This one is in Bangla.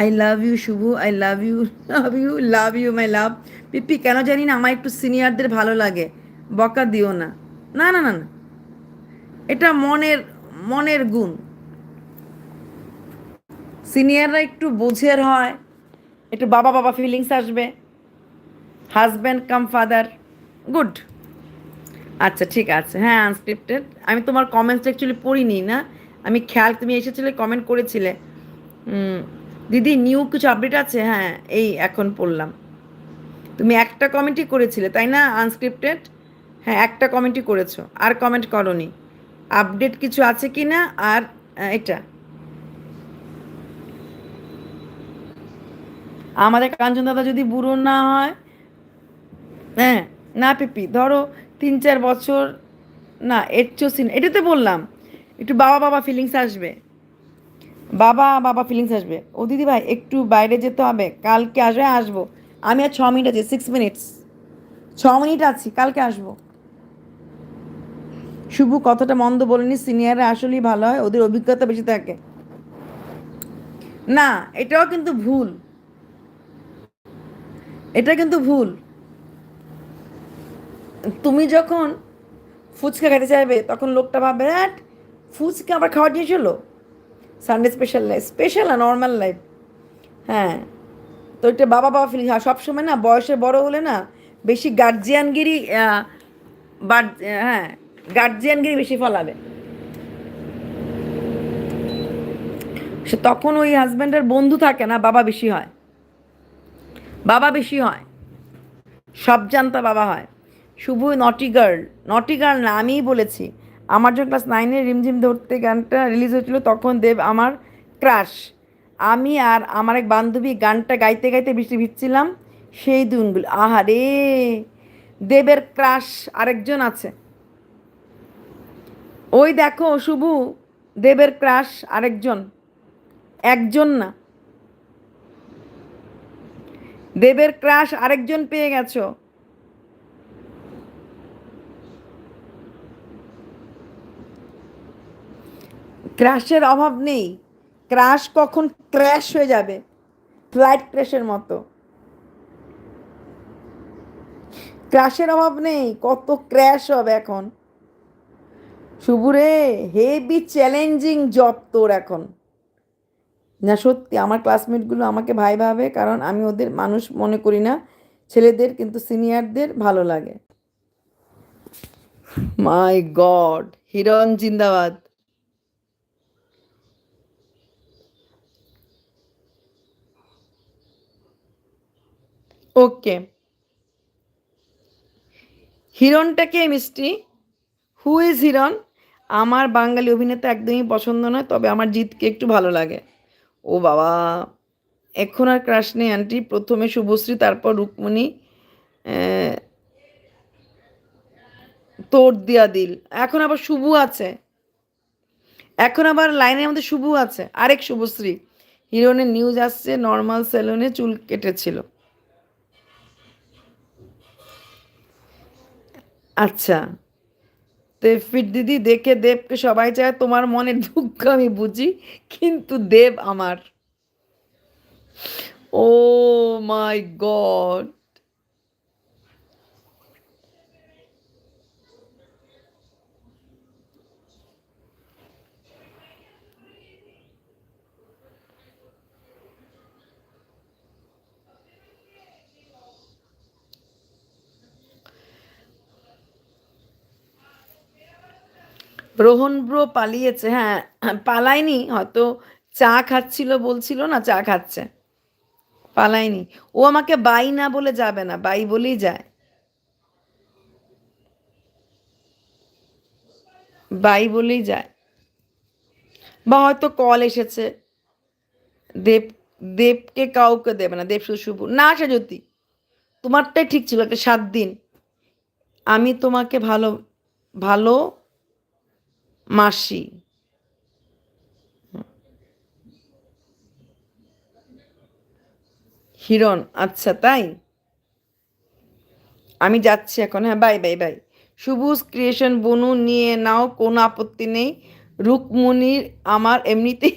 I love you Shubho I love you love you love you my love পিপি কেন জানি না আমার একটু সিনিয়রদের ভালো লাগে। বকা দিও না। না না না না। এটা মনের মনের গুণ। সিনিয়ররা একটু বোঝের হয়। একটু বাবা বাবা ফিলিংস আসবে। হাজব্যান্ড কাম ফাদার গুড আচ্ছা ঠিক আছে। হ্যাঁ আনস্ক্রিপ্টেড আমি তোমার কমেন্টস অ্যাকচুয়ালি পড়িনি, না? আমি খেয়াল, তুমি এসেছিলে কমেন্ট করেছিলে। দিদি নিউ কিছু আপডেট আছে? হ্যাঁ এই এখন পড়লাম। তুমি একটা কমেন্টই করেছিলে, তাই না আনস্ক্রিপ্টেড হ্যাঁ একটা কমেন্টই করেছ, আর কমেন্ট করনি। আপডেট কিছু আছে কি না? আর এটা। আমাদের কাঞ্চন দাদা যদি বুড়ো না হয় হ্যাঁ না পিপি, ধরো তিন চার বছর, না, এর চসিন এটাতে বললাম, একটু বাবা বাবা ফিলিংস আসবে। বাবা বাবা ফিলিংস আসবে। ও দিদি ভাই, একটু বাইরে যেতে হবে, কালকে আসবে, আসব। আমি আর ছ মিনিট আছি সিক্স মিনিটস ছ মিনিট আছি, কালকে আসব। শুভ কথাটা মন্দ বলেনি সিনিয়ররা আসলেই ভালো হয়, ওদের অভিজ্ঞতা বেশি থাকে। না, এটাও কিন্তু ভুল। এটা কিন্তু ভুল। তুমি যখন ফুচকা খেতে চাইবে, তখন লোকটা ভাববে হ্যাঁ ফুচকা আবার খাওয়ার জিনিস হলো? সানডে স্পেশাল লাইফ স্পেশাল না নর্মাল লাইফ হ্যাঁ তো এটা বাবা বাবা ফিলিং হ্যাঁ সবসময় না, বয়সে বড় হলে না, বেশি গার্জিয়ানগিরি হ্যাঁ গার্জিয়ানগিরি বেশি ফলাবে। সে তখন ওই হাজব্যান্ডের বন্ধু থাকে না, বাবা বেশি হয়। বাবা বেশি হয়। সব জানতা বাবা হয়। শুভ নটি গার্ল নটি গার্ল না, আমিই বলেছি। আমার যখন ক্লাস নাইনে রিমঝিম ধরতে গানটা রিলিজ হয়েছিল, তখন দেব আমার ক্রাশ আমি আর আমার এক বান্ধবী গানটা গাইতে গাইতে বৃষ্টি ভিজছিলাম, সেই দিনগুলো। আহারে দেবের ক্রাশ আরেকজন আছে। ওই দেখো শুভু, দেবের ক্রাশ আরেকজন। একজন না। দেবের ক্রাশ আরেকজন পেয়ে গেছো। ক্র্যাশের অভাব নেই। ক্র্যাশ কখন ক্র্যাশ হয়ে যাবে? ফ্লাইট ক্র্যাশের মতো। ক্র্যাশের অভাব নেই, কত ক্র্যাশ হবে এখন? শুভুরে হেভি চ্যালেঞ্জিং জব তোর এখন। না, সত্যি, আমার ক্লাসমেটগুলো আমাকে ভাই ভাবে, কারণ আমি ওদের মানুষ মনে করি না। ছেলেদের কিন্তু সিনিয়রদের ভালো লাগে। মাই গড হিরণ জিন্দাবাদ। ওকে। হিরণটা কে, মিষ্টি? Who is Hiron? আমার বাঙালি অভিনেতা একদমই পছন্দ নয়, তবে আমার জিতকে একটু ভালো লাগে। ও বাবা, এখন আর ক্রাশ নেই আন্টি প্রথমে শুভশ্রী, তারপর রুকমণি তোর দিয়া দিল এখন আবার শুভু আছে। এখন আবার লাইনের মধ্যে শুভু আছে। আরেক শুভশ্রী। হিরোনের নিউজ আসছে নর্মাল সেলুনে চুল কেটেছিল। আচ্ছা। তেফির দিদি, দেখে দেবকে সবাই চায় তোমার মনে দুঃখ আমি বুঝি, কিন্তু দেব আমার। Oh my god. Rohan bro পালিয়েছে হ্যাঁ পালায়নি, হয়তো চা খাচ্ছিল, বলছিল না, চা খাচ্ছে। পালায়নি। ও আমাকে বাই না বলে যাবে না, বাই বলেই যায়। বাই বলেই যায়। বা হয়তো কল এসেছে। দেব, দেবকে কাউকে দেবে না, দেব শুধু শুভ। না আসে জ্যোতি তোমারটাই ঠিক ছিল, একটা সাত দিন। আমি তোমাকে ভালো ভালো মাসি। হিরণ আচ্ছা তাই? আমি যাচ্ছি এখন হ্যাঁ bye bye bye Sabuj creation বনু নিয়ে নাও, কোনো আপত্তি নেই। রুকমণির আমার এমনিতেই